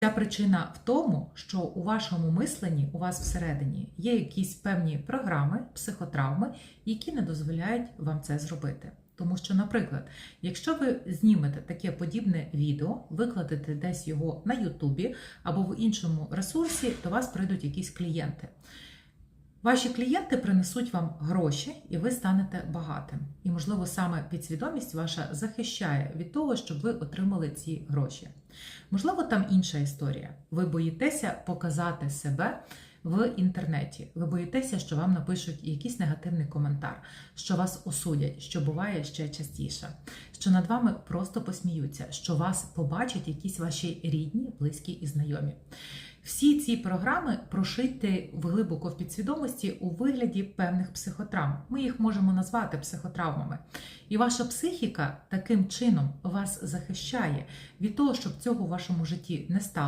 Ця причина в тому, що у вашому мисленні, у вас всередині є якісь певні програми, психотравми, які не дозволяють вам це зробити. Тому що, наприклад, якщо ви знімете таке подібне відео, викладете десь його на Ютубі або в іншому ресурсі, до вас прийдуть якісь клієнти. Ваші клієнти принесуть вам гроші, і ви станете багатим. І, можливо, саме підсвідомість ваша захищає від того, щоб ви отримали ці гроші. Можливо, там інша історія. Ви боїтеся показати себе в інтернеті. Ви боїтеся, що вам напишуть якийсь негативний коментар, що вас осудять, що буває ще частіше, що над вами просто посміються, що вас побачать якісь ваші рідні, близькі і знайомі. Всі ці програми прошиті глибоко в підсвідомості у вигляді певних психотравм. Ми їх можемо назвати психотравмами. І ваша психіка таким чином вас захищає від того, щоб цього в вашому житті не стало.